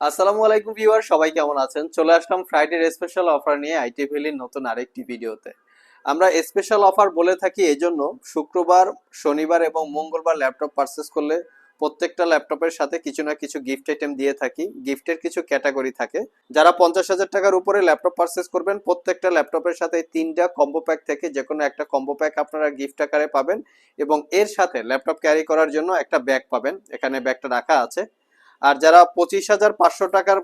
আসসালামু আলাইকুম ভিউয়ার, সবাই কেমন আছেন? চলে আসলাম ফ্রাইডের স্পেশাল অফার নিয়ে আইটি ভ্যালির নতুন আরেকটি ভিডিওতে। আমরা স্পেশাল অফার বলে থাকি এজন্য শুক্রবার, শনিবার এবং মঙ্গলবার ল্যাপটপ পারচেস করলে প্রত্যেকটা ল্যাপটপের সাথে কিছু না কিছু গিফট আইটেম দিয়ে থাকি। গিফটের কিছু ক্যাটাগরি থাকে। যারা পঞ্চাশ হাজার টাকার উপরে ল্যাপটপ পারচেস করবেন, প্রত্যেকটা ল্যাপটপের সাথে তিনটা কম্বো প্যাক থেকে যে কোনো একটা কম্বো প্যাক আপনারা গিফট আকারে পাবেন এবং এর সাথে ল্যাপটপ ক্যারি করার জন্য একটা ব্যাগ পাবেন। এখানে ব্যাগটা রাখা আছে। আর যারা পঁচিশ হাজার পাঁচশো টাকার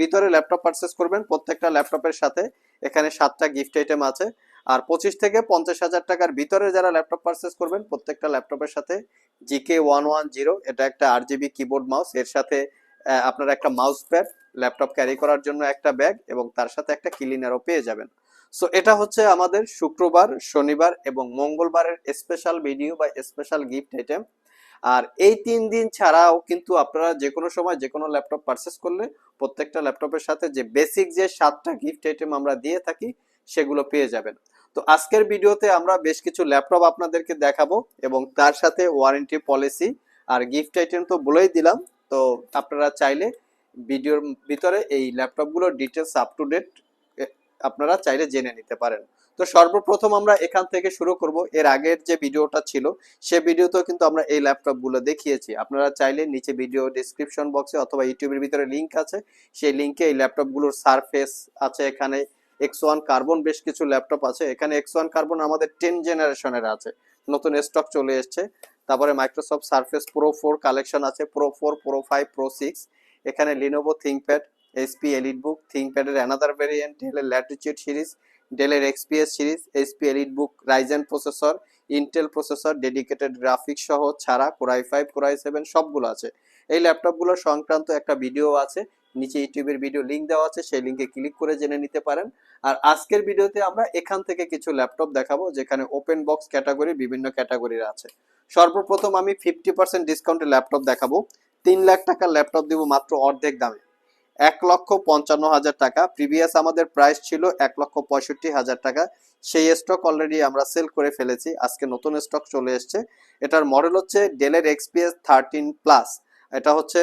ভিতরে ল্যাপটপ পারচেস করবেন, প্রত্যেকটা ল্যাপটপের সাথে এখানে সাতটা গিফট আইটেম আছে। আর পঁচিশ থেকে পঞ্চাশ হাজার টাকার ভিতরে যারা ল্যাপটপ পারচেস করবেন, প্রত্যেকটা ল্যাপটপের সাথে জিকে ওয়ান ওয়ান জিরো, এটা একটা আর জিবি কিবোর্ড মাউস এর সাথে আপনার একটা মাউস প্যাড ল্যাপটপ ক্যারি করার জন্য একটা ব্যাগ এবং তার সাথে একটা ক্লিনারও পেয়ে যাবেন। সো এটা হচ্ছে আমাদের শুক্রবার, শনিবার এবং মঙ্গলবারের স্পেশাল ভিডিও বা স্পেশাল গিফট আইটেম আর এই তিন দিন ছাড়াও কিন্তু আপনারা যে কোনো সময় যে কোনো ল্যাপটপ পারচেস করলে প্রত্যেকটা ল্যাপটপের সাথে যে বেসিক যে সাতটা গিফট আইটেম আমরা দিয়ে থাকি, সেগুলো পেয়ে যাবেন। তো আজকের ভিডিওতে আমরা বেশ কিছু ল্যাপটপ আপনাদেরকে দেখাবো এবং তার সাথে ওয়ারেন্টি পলিসি আর গিফট আইটেম তো বলেই দিলাম। তো আপনারা চাইলে ভিডিওর ভিতরে এই ল্যাপটপগুলোর ডিটেলস আপ টু ডেট আপনারা চাইলে জেনে নিতে পারেন। তো সর্বপ্রথম আমরা এখান থেকে শুরু করব। এর আগের যে ভিডিওটা ছিল, সে ভিডিওতেও কিন্তু আমরা এই ল্যাপটপগুলো দেখিয়েছি। আপনারা চাইলে নিচে ভিডিও ডিসক্রিপশন বক্সে অথবা ইউটিউবের ভিতরে লিংক আছে। সেই লিঙ্কে এই ল্যাপটপগুলোর সারফেস আছে এখানে। এক্স ওয়ান কার্বন বেশ কিছু ল্যাপটপ আছে। এখানে এক্স ওয়ান কার্বন আমাদের টেন জেনারেশনের আছে। নতুন স্টক চলে এসছে। তারপরে Microsoft Surface Pro four collection আছে। Pro four Pro five Pro six এখানে লিনোভো থিঙ্কপ্যাড এসপি এলিট বুক থিঙ্কপ্যাডের অ্যানাদার ভেরিয়েন্ট ডেলের ল্যাটিচিউড সিরিজ ডেলের XPS series HP EliteBook Ryzen processor Intel processor dedicated graphics সহ ছাড়া কোরাই ফাইভ কোরাই সেভেন সবগুলো আছে। এই ল্যাপটপগুলো সংক্রান্ত একটা ভিডিও আছে, নিচে ইউটিউবের ভিডিও লিঙ্ক দেওয়া আছে, সেই লিংকে ক্লিক করে জেনে নিতে পারেন। আর আজকের ভিডিওতে আমরা এখান থেকে কিছু ল্যাপটপ দেখাবো, যেখানে ওপেন বক্স ক্যাটাগরি বিভিন্ন ক্যাটাগরির আছে। সর্বপ্রথম আমি ফিফটি পার্সেন্ট ডিসকাউন্টে ল্যাপটপ দেখাবো। তিন লাখ টাকার ল্যাপটপ দিব মাত্র অর্ধেক দামে। এক লক্ষ পঞ্চান্ন হাজার টাকা। প্রিভিয়াস আমাদের প্রাইস ছিল এক লক্ষ পঁয়ষট্টি হাজার টাকা। সেই স্টক অলরেডি আমরা সেল করে ফেলেছি। আজকে নতুন স্টক চলে এসছে। এটার মডেল হচ্ছে ডেলের এক্সপিএস থার্টিন প্লাস এটা হচ্ছে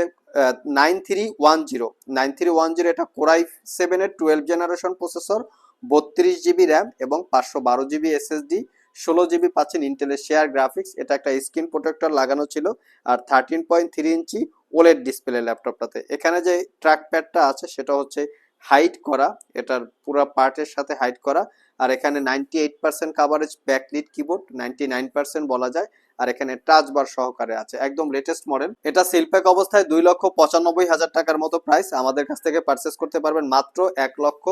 nine three one zero nine three one zero এটা কোরাই সেভেনের টুয়েলভ জেনারেশন প্রসেসর বত্রিশ জিবি র্যাম এবং পাঁচশো বারো জিবি এসএসডি ষোলো জিবি পাচ্ছেন ইন্টেলের শেয়ার গ্রাফিক্স এটা একটা স্ক্রিন প্রোটেক্টর লাগানো ছিল আর thirteen point three inch OLED display ল্যাপটপটাতে। এখানে যে ট্র্যাক প্যাডটা আছে সেটা হচ্ছে হাইট করা। এটার পুরো পার্টের সাথে হাইট করা। আর এখানে ninety eight percent coverage backlit keyboard ninety nine percent বলা যায়। আর এখানে টাচ বার সহকারে আছে। একদম লেটেস্ট মডেল এটা সিলপ্যাক অবস্থায় দুই লক্ষ পঁচানব্বই হাজার টাকার মতো প্রাইস আমাদের কাছ থেকে পারচেস করতে পারবেন মাত্র এক লক্ষ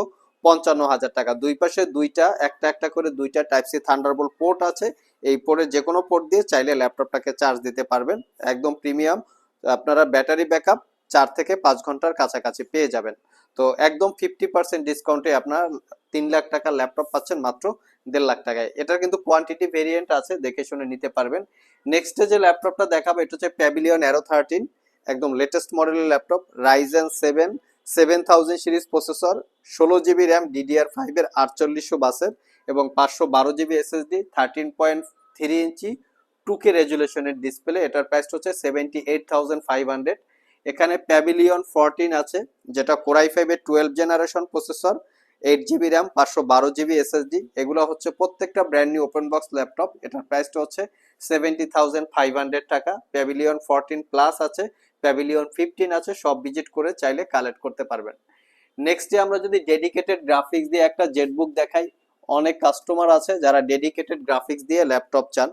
পঞ্চান্ন হাজার টাকা। দুই পাশে দুইটা, একটা একটা করে দুইটা টাইপ সি থান্ডারবোল্ট পোর্ট আছে। এই পোর্টে যে কোনো পোর্ট দিয়ে চাইলে ল্যাপটপটাকে চার্জ দিতে পারবেন। একদম প্রিমিয়াম আপনারা ব্যাটারি ব্যাকআপ চার থেকে পাঁচ ঘণ্টার কাছাকাছি পেয়ে যাবেন। তো একদম ফিফটি পার্সেন্ট ডিসকাউন্টে আপনার তিন লাখ টাকার ল্যাপটপ পাচ্ছেন মাত্র দেড় লাখ টাকায়। এটার কিন্তু কোয়ান্টিটি ভেরিয়েন্ট আছে, দেখে শুনে নিতে পারবেন। নেক্সটে যে ল্যাপটপটা দেখাবো, এটা হচ্ছে প্যাভিলিয়ন অ্যারো থার্টিন একদম লেটেস্ট মডেলের laptop Ryzen seven seven thousand series processor ষোলো জিবি র্যাম ডিডিআর ফাইভের আটচল্লিশশো বাসের এবং পাঁচশো বারো GB SSD thirteen point three inch two K রেজুলেশনের display এটার প্রাইস হচ্ছে seventy eight thousand five hundred এখানে প্যাভিলিয়ন ফোরটিন আছে, যেটা কোরাই ফাইভের twelve generation processor eight GB RAM পাঁচশো বারো জিবি এসএসডি এগুলো হচ্ছে প্রত্যেকটা brand new open box laptop এটার প্রাইসটা হচ্ছে সেভেন্টি থাউজেন্ড ফাইভ হান্ড্রেড টাকা। প্যাভিলিয়ন ফোরটিন প্লাস আছে প্যাভিলিয়ন ফিফটিন আছে, সব ভিজিট করে চাইলে কালেক্ট করতে পারবেন। নেক্সটে আমরা যদি ডেডিকেটেড গ্রাফিক্স দিয়ে একটা জেটবুক দেখাই, অনেক কাস্টমার আছে যারা ডেডিকেটেড গ্রাফিক্স দিয়ে ল্যাপটপ চান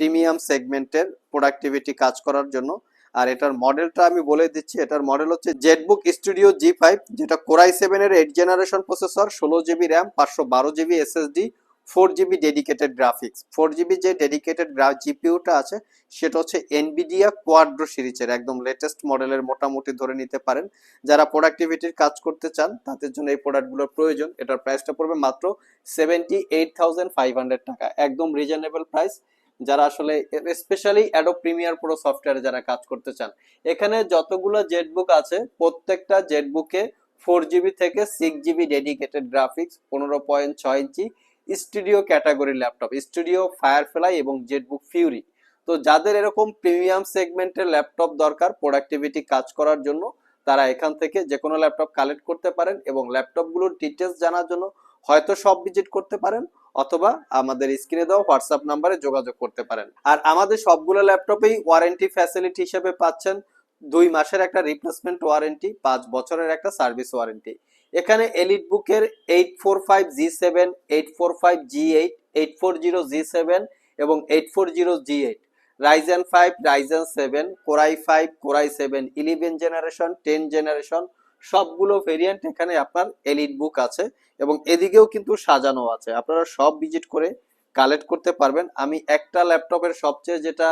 প্রিমিয়াম সেগমেন্টের প্রোডাক্টিভিটি কাজ করার জন্য। আর এটার মডেলটা আমি বলে দিচ্ছি, এটার মডেল হচ্ছে জেটবুক স্টুডিও জি ফাইভ যেটা কোরাই সেভেনের এইট জেনারেশন প্রসেসর ষোলো জিবি র্যাম পাঁচশো বারো GB SSD four GB dedicated graphics four GB যে ডেডিকেটেড জিপিউটা আছে, সেটা হচ্ছে এনবিডিয়া কোয়াড্রো সিরিজের, একদম লেটেস্ট মডেলের মোটামুটি ধরে নিতে পারেন। যারা প্রোডাক্টিভিটির কাজ করতে চান, তাদের জন্য এই প্রোডাক্টগুলোর প্রয়োজন। এটার প্রাইসটা পড়বে মাত্র seventy eight thousand five hundred টাকা। একদম রিজনেবল প্রাইস যারা আসলে স্পেশালি অ্যাডো প্রিমিয়ার প্রো সফটওয়্যারে যারা কাজ করতে চান। এখানে যতগুলো জেটবুক আছে, প্রত্যেকটা জেটবুকে ফোর জিবি থেকে সিক্স জিবি ডেডিকেটেড গ্রাফিক্স পনেরো পয়েন্ট ছয় inch studio category laptop studio Firefly এবং জেটবুক ফিউরি তো যাদের এরকম প্রিমিয়াম সেগমেন্টের ল্যাপটপ দরকার প্রোডাক্টিভিটি কাজ করার জন্য, তারা এখান থেকে যে কোনো ল্যাপটপ কালেক্ট করতে পারেন এবং ল্যাপটপগুলোর ডিটেলস জানার জন্য হয়তো সব ভিজিট করতে পারেন অথবা আমাদের স্ক্রিনে দেওয়া হোয়াটসঅ্যাপ নাম্বারে যোগাযোগ করতে পারেন। আর আমাদের সবগুলো ল্যাপটপেই ওয়ারেন্টি ফ্যাসিলিটি হিসেবে পাচ্ছেন। দুই মাসের একটা রিপ্লেসমেন্ট ওয়ারেন্টি পাঁচ বছরের একটা সার্ভিস ওয়ারেন্টি এখানে এলিট বুকের eight four five G seven eight four five G eight eight four zero G seven এবং eight four zero G eight Ryzen five Ryzen seven Core i five Core i seven eleven generation ten generation সবগুলো variant এখানে আপনার elite বুক আছে এবং এদিকেও কিন্তু সাজানো আছে। আপনারা সব ভিজিট করে কালেক্ট করতে পারবেন। আমি একটা ল্যাপটপের সবচেয়ে যেটা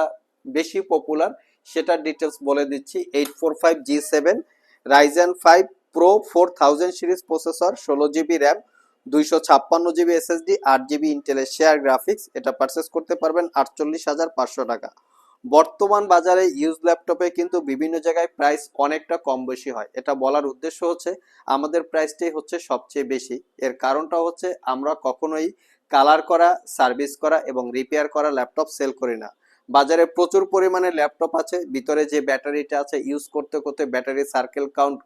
বেশি পপুলার সেটার ডিটেলস বলে দিচ্ছি eight four five G seven Ryzen five Pro four thousand series processor ষোলো জিবি র্যাম দুইশো ছাপ্পান্ন জিবি এসএসডি আট জিবি ইন্টেলের শেয়ার গ্রাফিক্স এটা পারচেস করতে পারবেন আটচল্লিশ হাজার পাঁচশো টাকা। বর্তমান বাজারে ইউজ ল্যাপটপে কিন্তু বিভিন্ন জায়গায় প্রাইস অনেকটা কম বেশি হয়। এটা বলার উদ্দেশ্য হচ্ছে, আমাদের প্রাইসটাই হচ্ছে সবচেয়ে বেশি। এর কারণটা হচ্ছে, আমরা কখনোই কালার করা সার্ভিস করা এবং রিপেয়ার করা ল্যাপটপ সেল করি না। বাজারে প্রচুর পরিমাণে ল্যাপটপ আছে, ভিতরে যে ব্যাটারিটা আছে ইউজ করতে করতে ব্যাটারি সার্কেল কাউন্ট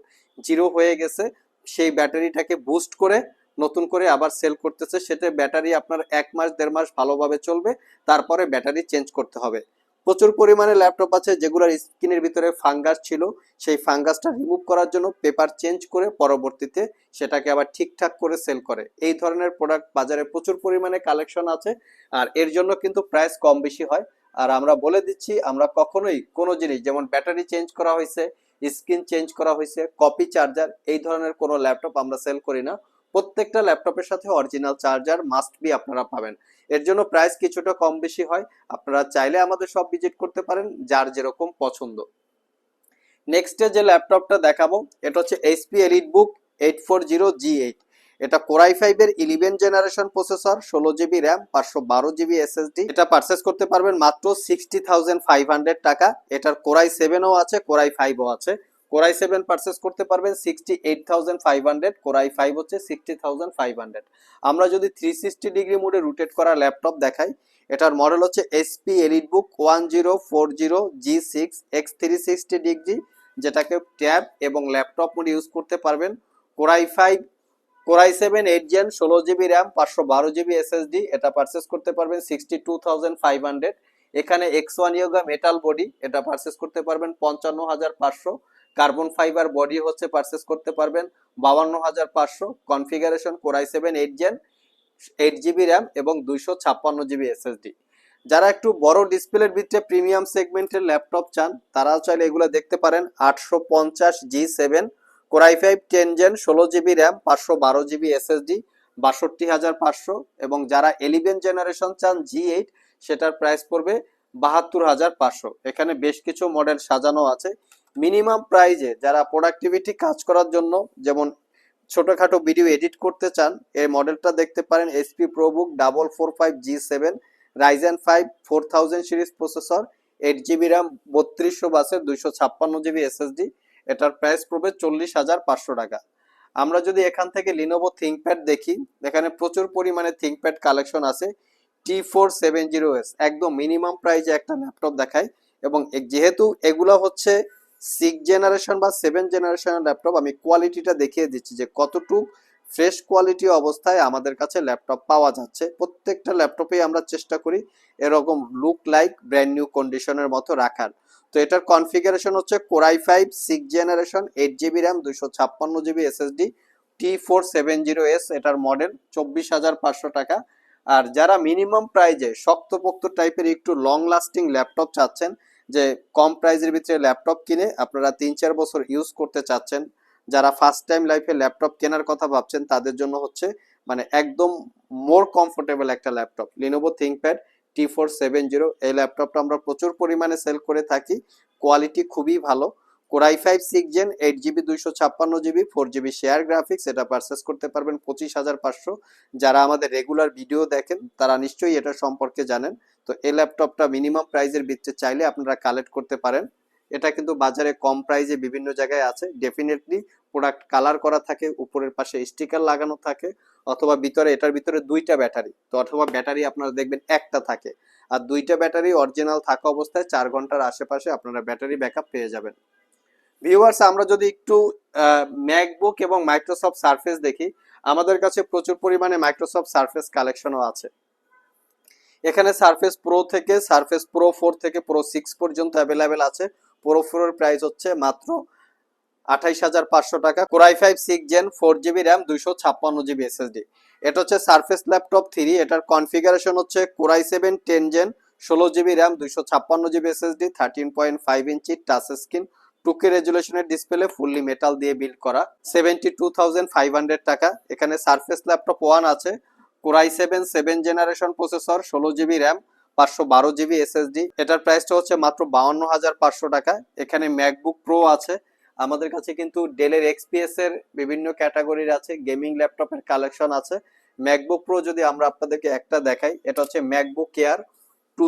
জিরো হয়ে গেছে, সেই ব্যাটারিটাকে বুস্ট করে নতুন করে আবার সেল করতেছে সেটা ব্যাটারি আপনার এক মাস, দেড় মাস ভালোভাবে চলবে, তারপরে ব্যাটারি চেঞ্জ করতে হবে। প্রচুর পরিমাণে ল্যাপটপ আছে যেগুলোর স্ক্রিনের ভিতরে ফাঙ্গাস ছিল, সেই ফাঙ্গাসটা রিমুভ করার জন্য পেপার চেঞ্জ করে পরবর্তীতে সেটাকে আবার ঠিকঠাক করে সেল করে। এই ধরনের প্রোডাক্ট বাজারে প্রচুর পরিমাণে কালেকশন আছে, আর এর জন্য কিন্তু প্রাইস কম বেশি হয়। আর আমরা বলে দিচ্ছি, আমরা কখনোই কোনো জিনিস, যেমন ব্যাটারি চেঞ্জ করা হয়েছে, স্ক্রিন চেঞ্জ করা হয়েছে, কপি চার্জার, এই ধরনের কোনো ল্যাপটপ আমরা সেল করি না। প্রত্যেকটা ল্যাপটপের সাথে অরিজিনাল চার্জার মাস্ট বি আপনারা পাবেন। এর জন্য প্রাইস কিছুটা কম বেশি হয়। আপনারা চাইলে আমাদের সব ভিজিট করতে পারেন, যার যেরকম পছন্দ। নেক্সটে যে ল্যাপটপটা দেখাবো, এটা হচ্ছে HP elite book eight four zero G eight এটা কোরাই ফাইভ এর ইলেভেন জেনারেশন প্রসেসর ষোলো জিবি র্যাম পাঁচশো বারো জিবি এসএসডি এটা পারচেস করতে পারবেন মাত্র সিক্সটি থাউজেন্ড ফাইভ হান্ড্রেড টাকা। এটার কোরাই সেভেনও আছে কোরাই ফাইভও আছে। কোরাই সেভেন পারচেস করতে পারবেন sixty eight thousand five hundred core i five হচ্ছে সিক্সটি থাউজেন্ড ফাইভ হান্ড্রেড আমরা যদি থ্রি সিক্সটি ডিগ্রি মোডে রোটেট করা ল্যাপটপ দেখাই, এটার মডেল হচ্ছে SP elite book one zero four zero G six X three sixty degree যেটাকে tab এবং ল্যাপটপ মোড ইউজ করতে পারবেন। Core i five core i seven eight gen ষোলো জিবি র্যাম পাঁচশো বারো জিবি এসএসডি এটা পারচেস করতে পারবেন sixty two thousand five hundred এখানে X one yoga metal body এটা পারচেস করতে পারবেন পঞ্চান্ন হাজার পাঁচশো। কার্বন ফাইবার বডি হচ্ছে পারচেস করতে পারবেন বাবান্ন হাজার পাঁচশো configuration core i seven eight gen eight GB RAM এবং দুইশো ছাপ্পান্ন জিবি এসএসডি যারা একটু বড় ডিসপ্লের ভিতরে প্রিমিয়াম সেগমেন্টের ল্যাপটপ চান, তারাও চাইলে এগুলো দেখতে পারেন। আটশো পঞ্চাশ G seven core i five, ten gen, ষোলো জিবি র্যাম, পাঁচশো বারো জিবি এসএসডি, বাষট্টি হাজার পাঁচশো এবং যারা এলিভেন জেনারেশন চান জি এইট সেটার প্রাইস পড়বে বাহাত্তর হাজার পাঁচশো। এখানে বেশ কিছু মডেল সাজানো আছে। মিনিমাম প্রাইজে যারা প্রোডাক্টিভিটি কাজ করার জন্য যেমন ছোটখাটো ভিডিও এডিট করতে চান, এই মডেলটা দেখতে পারেন SP ProBook double four five G seven Ryzen five four thousand series processor eight GB RAM বত্রিশশো বাসের দুইশো ছাপ্পান্ন জিবি এসএসডি এটার প্রাইস পড়বে চল্লিশ হাজার পাঁচশো টাকা। আমরা যদি এখান থেকে লিনোভো থিঙ্কপ্যাড দেখি, এখানে প্রচুর পরিমাণে থিঙ্কপ্যাড কালেকশন আছে। T four seven zero S একদম মিনিমাম প্রাইজে একটা ল্যাপটপ দেখায়। এবং যেহেতু এগুলো হচ্ছে সিক্স জেনারেশন বা সেভেন জেনারেশনের ল্যাপটপ আমি কোয়ালিটিটা দেখিয়ে দিচ্ছি যে কতটুক ফ্রেশ কোয়ালিটি অবস্থায় আমাদের কাছে ল্যাপটপ পাওয়া যাচ্ছে। প্রত্যেকটা ল্যাপটপেই আমরা চেষ্টা করি এরকম লুক লাইক ব্র্যান্ড নিউ কন্ডিশনের মতো রাখার। তো এটার কনফিগারেশন হচ্ছে core i five six generation eight GB RAM দুইশো ছাপ্পান্ন GB SSD T four seven zero S এটার মডেল চব্বিশ হাজার পাঁচশো টাকা। আর যারা মিনিমাম প্রাইজে শক্তপোক্ত টাইপের একটু লং লাস্টিং ল্যাপটপ চাচ্ছেন, যে কম প্রাইজের ভিতরে ল্যাপটপ কিনে আপনারা তিন চার বছর ইউজ করতে চাচ্ছেন, যারা ফার্স্ট টাইম লাইফে ল্যাপটপ কেনার কথা ভাবছেন, তাদের জন্য হচ্ছে মানে একদম মোর কমফোর্টেবল একটা laptop Lenovo ThinkPad T four seven zero এই ল্যাপটপটা আমরা প্রচুর পরিমাণে সেল করে থাকি। কোয়ালিটি খুবই ভালো। Core i five six gen eight GB দুইশো ছাপ্পান্ন GB four GB share graphics এটা পারচেস করতে পারবেন পঁচিশ হাজার পাঁচশো। যারা আমাদের রেগুলার ভিডিও দেখেন, তারা নিশ্চয়ই এটা সম্পর্কে জানেন। তো এই ল্যাপটপটা মিনিমাম প্রাইজের ভিত্তিতে চাইলে আপনারা কালেক্ট করতে পারেন। এটা কিন্তু বাজারে কম প্রাইজে বিভিন্ন জায়গায় আছে। ডেফিনেটলি প্রোডাক্ট কালার করা থাকে, উপরের পাশে স্টিকার লাগানো থাকে। অথবা ভিতরে, এটার ভিতরে দুইটা ব্যাটারি। তো অথবা ব্যাটারি আপনারা দেখবেন একটা থাকে। আর দুইটা ব্যাটারি অরিজিনাল থাকা অবস্থায় চার ঘণ্টার আশেপাশে আপনারা ব্যাটারি ব্যাকআপ পেয়ে যাবেন। ভিউয়ার্স, আমরা যদি একটু ম্যাকবুক এবং মাইক্রোসফট সার্ফেস দেখি, আমাদের কাছে প্রচুর পরিমাণে মাইক্রোসফট সার্ফেস কালেকশনও আছে। এখানে সার্ফেস প্রো থেকে সার্ফেস প্রো ফোর থেকে প্রো সিক্স পর্যন্ত অ্যাভেলেবেল আছে। প্রো ফোরের প্রাইস হচ্ছে মাত্র আঠাইশ হাজার পাঁচশো টাকা। Core i five six gen four GB RAM দুইশো ছাপ্পান্ন জিবি এসএসডি এটা হচ্ছে সার্ফেস ল্যাপটপ থ্রি এটার কনফিগারেশন হচ্ছে core i seven ten gen ষোলো জিবি র্যাম দুইশো ছাপ্পান্ন GB SSD thirteen point five inch touch screen টুকে রেজুলেশনের ডিসপ্লে ফুললি মেটাল দিয়ে বিল্ড করা। Seventy two thousand five hundred টাকা। এখানে সার্ফেস ল্যাপটপ ওয়ান আছে। Core i seven seven generation processor ষোলো জিবি র্যাম পাঁচশো বারো জিবি এসএসডি এটার প্রাইসটা হচ্ছে মাত্র বাউন্ন হাজার পাঁচশো টাকা। এখানে ম্যাকবুক প্রো আছে। আমাদের কাছে কিন্তু ডেলের এক্সপিএস এর বিভিন্ন ক্যাটাগরির আছে গেমিং ল্যাপটপের কালেকশন আছে। ম্যাকবুক প্রো যদি আমরা আপনাদেরকে একটা দেখাই, এটা হচ্ছে ম্যাকবুক এয়ার টু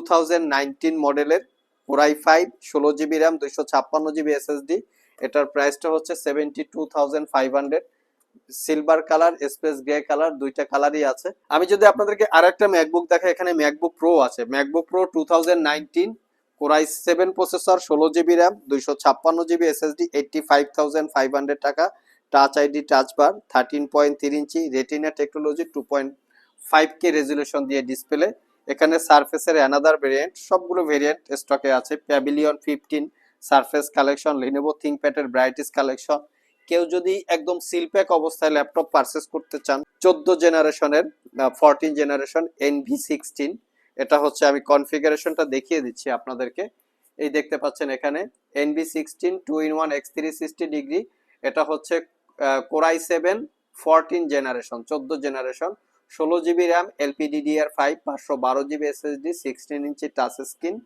মডেলের ওরাই ফাইভ ষোলো জিবি র্যাম দুইশো ছাপ্পান্ন জিবি এসএসডি এটার প্রাইসটা হচ্ছে seventy two thousand five hundred silver colour space grey colour দুইটা কালারই আছে। আমি যদি আপনাদেরকে আরেকটা ম্যাকবুক দেখাই, এখানে ম্যাকবুক প্রো আছে। MacBook Pro two thousand nineteen core i seven processor, ষোলো জিবি র্যাম, দুইশো ছাপ্পান্ন GB SSD, eighty five thousand five hundred টাকা, touch ID, touch bar, thirteen point three inch, retina technology, two point five K resolution দিয়ে display. এখানে সার্ফেসের another variant সবগুলো variant স্টকে আছে Pavilion fifteen Surface collection Lenovo থিংপ্যাডের ব্রাইটিস collection কেউ যদি একদম সিলপ্যাক অবস্থায় ল্যাপটপ পারচেস করতে চান, চোদ্দ জেনারেশনের ফরটিন জেনারেশন এনভি সিক্সটিন এটা হচ্ছে আমি কনফিগারেশনটা দেখিয়ে দিচ্ছি আপনাদেরকে। এই দেখতে পাচ্ছেন এখানে Envy sixteen two in one X three sixty degree. এটা হচ্ছে core i seven fourteen generation চোদ্দ জেনারেশন ষোলো জিবি র্যাম এলপিডিডিআর ফাইভ পাঁচশো বারো GB SSD sixteen inch touch screen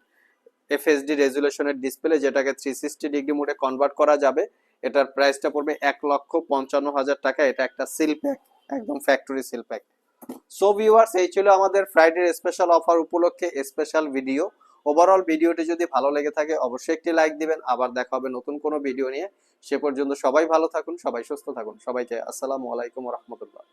FSD রেজুলেশনের display যেটাকে থ্রি সিক্সটি ডিগ্রি মোডে কনভার্ট করা যাবে। এটার প্রাইসটা পড়বে এক লক্ষ পঞ্চান্ন হাজার টাকা। এটা একটা সিল প্যাক একদম factory seal pack so viewers এই ছিল আমাদের ফ্রাইডের স্পেশাল অফার উপলক্ষে স্পেশাল ভিডিও ওভারঅল ভিডিওটি যদি ভালো লেগে থাকে, অবশ্যই একটি লাইক দিবেন। আবার দেখা হবে নতুন কোনো ভিডিও নিয়ে। সে পর্যন্ত সবাই ভালো থাকুন, সবাই সুস্থ থাকুন। সবাইকে আসসালামু আলাইকুম রহমতুল্লাহ।